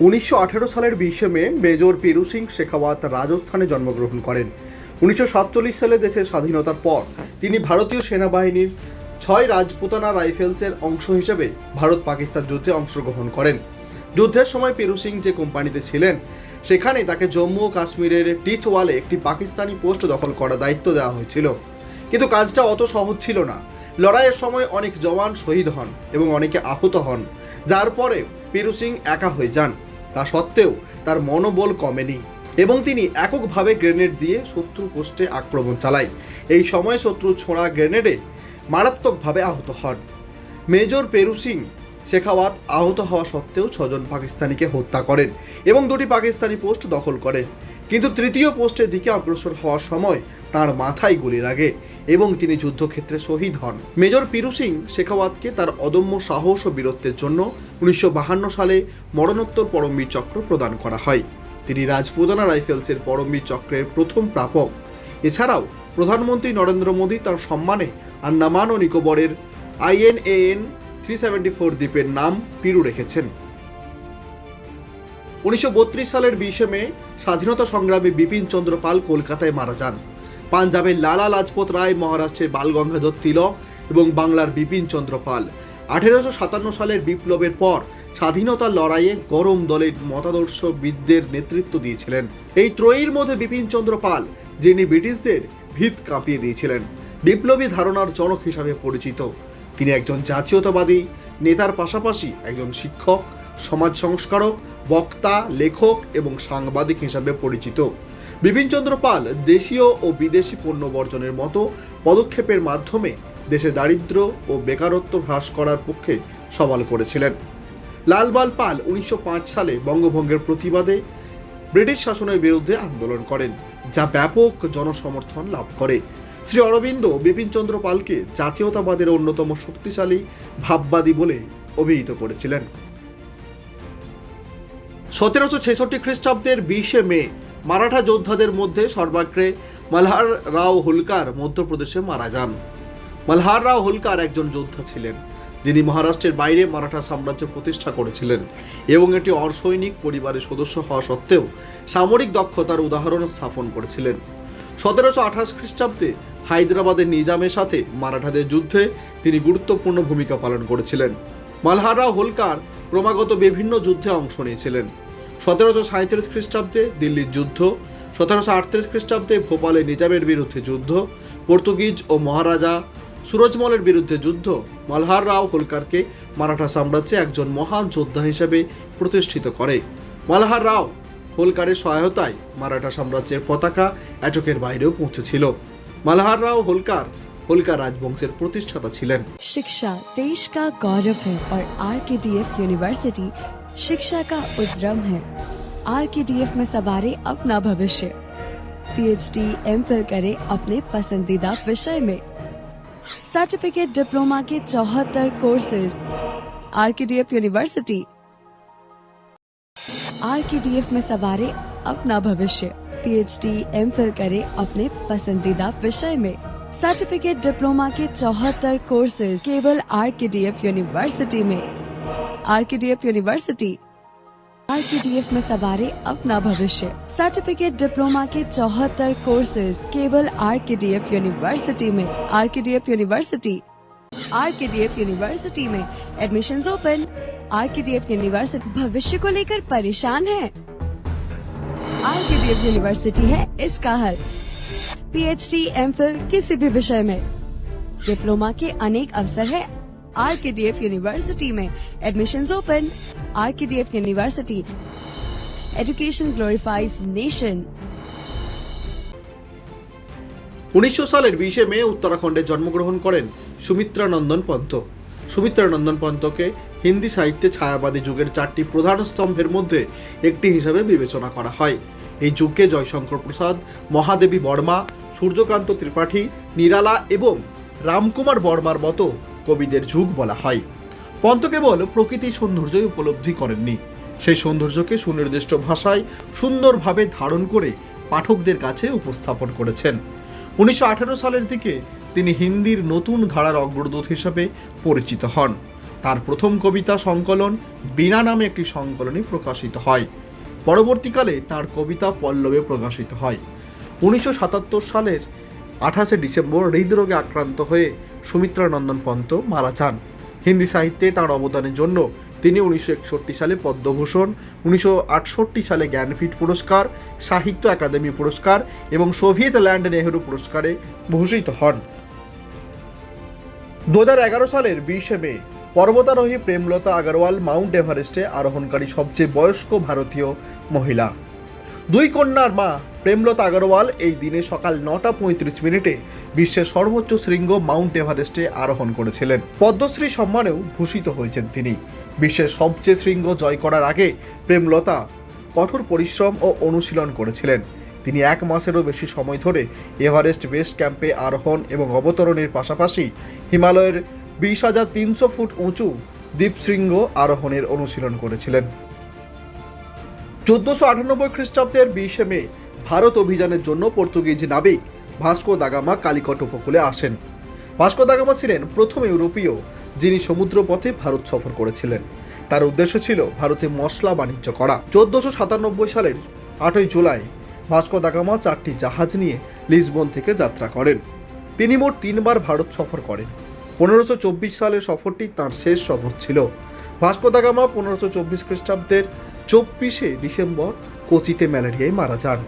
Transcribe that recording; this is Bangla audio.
উনিশশো আঠেরো সালের বিশে মে মেজর পিরু সিং শেখাওয়াত রাজস্থানে জন্মগ্রহণ করেন। উনিশশো সাতচল্লিশ সালে দেশের স্বাধীনতার পর তিনি ভারতীয় সেনাবাহিনীর ছয় রাজপুতানা রাইফেলসের অংশ হিসেবে ভারত পাকিস্তান যুদ্ধে অংশগ্রহণ করেন। যুদ্ধের সময় পিরু সিং যে কোম্পানিতে ছিলেন সেখানে তাকে জম্মু ও কাশ্মীরের টিথওয়ালে একটি পাকিস্তানি পোস্ট দখল করার দায়িত্ব দেওয়া হয়েছিল। কিন্তু কাজটা অত সহজ ছিল না। লড়াইয়ের সময় অনেক জওয়ান শহীদ হন এবং অনেকে আহত হন। যার পরে পিরু সিং একা হয়ে যান। তা সত্ত্বেও তার মনোবল কমেনি এবং তিনি এককভাবে গ্রেনেড দিয়ে শত্রু পোস্টে আক্রমণ চালায়। এই সময় শত্রু ছোঁড়া গ্রেনেডে মারাত্মকভাবে আহত হন। মেজর পেরু সিং শেখাওয়াত আহত হওয়া সত্ত্বেও ছজন পাকিস্তানিকে হত্যা করেন এবং দুটি পাকিস্তানি পোস্ট দখল করেন কিন্তু তৃতীয় পোস্টের দিকে অগ্রসর হওয়ার সময় তার মাথায় গুলি লাগে এবং তিনি যুদ্ধক্ষেত্রে শহীদ হন। মেজর পিরু সিং শেখাওয়াতকে তার অদম্য সাহস ও বীরত্বের জন্য উনিশশো সালে মরণোত্তর পরমবীর চক্র প্রদান করা হয়। তিনি রাজপুতানা রাইফেলসের পরমবীর চক্রের প্রথম প্রাপক। এছাড়াও প্রধানমন্ত্রী নরেন্দ্র মোদী তার সম্মানে আন্দামান ও নিকোবরের আইএনএএন থ্রি সেভেন্টি ফোর দ্বীপের নাম পিরু রেখেছেন। উনিশশো বত্রিশ সালের বিশে মে স্বাধীনতা সংগ্রামী বিপিন চন্দ্র পাল কলকাতায় মারা যান। পাঞ্জাবের লালা লাজপত রায় মহারাষ্ট্রের বালগঙ্গাধর তিলক এবং বাংলার বিপিন চন্দ্র পাল। আঠেরোশো সাতান্ন সালের বিপ্লবের পর স্বাধীনতার লড়াইয়ে গরম দলের মতাদর্শবিদদের নেতৃত্ব দিয়েছিলেন। এই ত্রয়ীর মধ্যে বিপিন চন্দ্র পাল, যিনি ব্রিটিশদের ভিত কাঁপিয়ে দিয়েছিলেন, বিপ্লবী ধারণার জনক হিসাবে পরিচিত। তিনি একজন জাতীয়তাবাদী, নেতার পাশাপাশি একজন শিক্ষক সমাজ সংস্কারক, বক্তা, লেখক এবং সাংবাদিক হিসাবে পরিচিত। বিপিনচন্দ্র পাল দেশীয় ও বিদেশি পণ্য বর্জনের মতো পদক্ষেপের মাধ্যমে দেশে দারিদ্র ও বেকারত্ব হ্রাস করার পক্ষে সওয়াল করেছিলেন। লালবাল পাল উনিশশো পাঁচ সালে বঙ্গভঙ্গের প্রতিবাদে ব্রিটিশ শাসনের বিরুদ্ধে আন্দোলন করেন, যা ব্যাপক জনসমর্থন লাভ করে। শ্রী অরবিন্দ বিপিনচন্দ্র পালকে জাতীয়তাবাদের অন্যতম শক্তিশালী ভাববাদী বলে অভিহিত করেছিলেন। সতেরোশো ছেষট্টি খ্রিস্টাব্দের বিশে মে মারাঠা যোদ্ধাদের মধ্যে সর্বাগ্রে মালহার রাও হোলকার মধ্যপ্রদেশে মারা যান। মালহার রাও হোলকার একজন যোদ্ধা ছিলেন, যিনি মহারাষ্ট্রের বাইরে মারাঠা সাম্রাজ্য প্রতিষ্ঠা করেছিলেন এবং এটি অসৈনিক পরিবারের সদস্য হওয়া সত্ত্বেও সামরিক দক্ষতার উদাহরণ স্থাপন করেছিলেন। সতেরোশো আঠাশ খ্রিস্টাব্দে হায়দ্রাবাদের নিজামের সাথে মারাঠাদের যুদ্ধে তিনি গুরুত্বপূর্ণ ভূমিকা পালন করেছিলেন। মালহারা হোলকার ক্রমাগত বিভিন্ন যুদ্ধে অংশ নিয়েছিলেন। সতেরোশো সাঁত্রিশ খ্রিস্টাব্দে দিল্লির যুদ্ধ, সতেরোশো আটত্রিশ খ্রিস্টাব্দে ভোপালে নিজামের বিরুদ্ধে যুদ্ধ, পর্তুগিজ ও মহারাজা সুরজমলের বিরুদ্ধে যুদ্ধ, মালহার রাও হোলকারকে মারাঠা সাম্রাজ্যে একজন মহান যোদ্ধা হিসেবে প্রতিষ্ঠিত করে। মালহার রাও হোলকারের সহায়তায় মারাঠা সাম্রাজ্যের পতাকা এটকের বাইরেও পৌঁছেছিল। মালহার রাও হোলকার হোলকার রাজবংশের প্রতিষ্ঠাতা ছিলেন शिक्षा देश का गौरव है और are K D F university शिक्षा का उद्रम है आर के डी एफ में सवारे अपना भविष्य पीएचडी एम फिल करे अपने पसंदीदा विषय में सर्टिफिकेट डिप्लोमा के चौहत्तर courses R K D F university R K D F में सवारे अपना भविष्य पीएचडी एम फिल करे अपने पसंदीदा विषय में सर्टिफिकेट डिप्लोमा के चौहत्तर कोर्सेज केवल R K D F university में। R K D F university R K D F में सवारे अपना भविष्य। सर्टिफिकेट डिप्लोमा के चौहत्तर कोर्सेज केवल R K D F university में। R K D F university R K D F university में। Admission open R K D F university भविष्य को लेकर परेशान है। R K D F university है इसका हल। पीएचडी एमफिल किसी भी विषय में डिप्लोमा के अनेक अवसर है R K D F university में admission open R K D F university education glorifies nation উনিশশো সালের বিশে মে উত্তরাখণ্ডে জন্মগ্রহণ করেন সুমিত্রা নন্দন পন্ত সুমিত্রা নন্দন পন্তকে হিন্দি সাহিত্যে ছায়াবাদী যুগের চারটি প্রধান স্তম্ভের মধ্যে একটি হিসাবে বিবেচনা করা হয় এই যুগকে জয়শঙ্কর প্রসাদ, মহাদেবী বর্মা, সূর্যকান্ত ত্রিপাঠী, নিরালা এবং রামকুমার বর্মার মতো কবিদের যুগ বলা হয়। পন্ত কেবল প্রকৃতি সৌন্দর্যই উপলব্ধি করেননি। সেই সৌন্দর্যকে সুনির্দিষ্ট ভাষায় সুন্দরভাবে ধারণ করে পাঠকদের কাছে উপস্থাপন করেছেন। উনিশশো আঠারো সালের দিকে তিনি হিন্দির নতুন ধারার অগ্রদূত হিসাবে পরিচিত হন। তার প্রথম কবিতা সংকলন বিনা নামে একটি সংকলনে প্রকাশিত হয়। পরবর্তীকালে তার কবিতা পল্লবে প্রকাশিত হয়। উনিশশো সাতাত্তর সালের আঠাশে ডিসেম্বর হৃদরোগে আক্রান্ত হয়ে সুমিত্রা নন্দন পন্ত মারা যান। হিন্দি সাহিত্যে তার অবদানের জন্য তিনি উনিশশো একষট্টি সালে পদ্মভূষণ, উনিশশো আটষট্টি সালে জ্ঞানপীঠ পুরস্কার, সাহিত্য একাডেমি পুরস্কার এবং সোভিয়েত ল্যান্ড নেহেরু পুরস্কারে ভূষিত হন। দু সালের বিশে মে পর্বতারোহী প্রেমলতা আগরওয়াল মাউন্ট এভারেস্টে আরোহণকারী সবচেয়ে বয়স্ক ভারতীয় মহিলা। দুই কন্যার মা প্রেমলতা আগরওয়াল এই দিনে সকাল নটা পঁয়ত্রিশ মিনিটে বিশ্বের সর্বোচ্চ শৃঙ্গ মাউন্ট এভারেস্টে আরোহণ করেছিলেন। পদ্মশ্রী সম্মানেও ভূষিত হয়েছেন তিনি। বিশ্বের সবচেয়ে শৃঙ্গ জয় করার আগে প্রেমলতা কঠোর পরিশ্রম ও অনুশীলন করেছিলেন। তিনি এক মাসেরও বেশি সময় ধরে এভারেস্ট বেস ক্যাম্পে আরোহণ এবং অবতরণের পাশাপাশি হিমালয়ের বিশ হাজার তিনশো ফুট উঁচু দ্বীপশৃঙ্গ আরোহণের অনুশীলন করেছিলেন। চোদ্দশো আটানব্বই খ্রিস্টাব্দের বিশে মে ভারত অভিযানের জন্য পর্তুগিজ নাবিক ভাস্কো দাগামা কালিকট উপকূলে আসেন। ভাস্কো দাগামা ছিলেন প্রথম ইউরোপীয় যিনি সমুদ্রপথে ভারত সফর করেছিলেন। তার উদ্দেশ্য ছিল ভারতে মশলা বাণিজ্য করা। চোদ্দশো সাতানব্বই সালের আটই জুলাই ভাস্কো দাগামা চারটি জাহাজ নিয়ে লিসবন থেকে যাত্রা করেন। তিনি মোট তিনবার ভারত সফর করেন। পনেরোশো সালের সফরটি তাঁর শেষ সফর ছিল। ভাস্কো দাগামা পনেরোশো চব্বিশ খ্রিস্টাব্দের চব্বিশে ডিসেম্বর কোচিতে ম্যালেরিয়ায় মারা যান।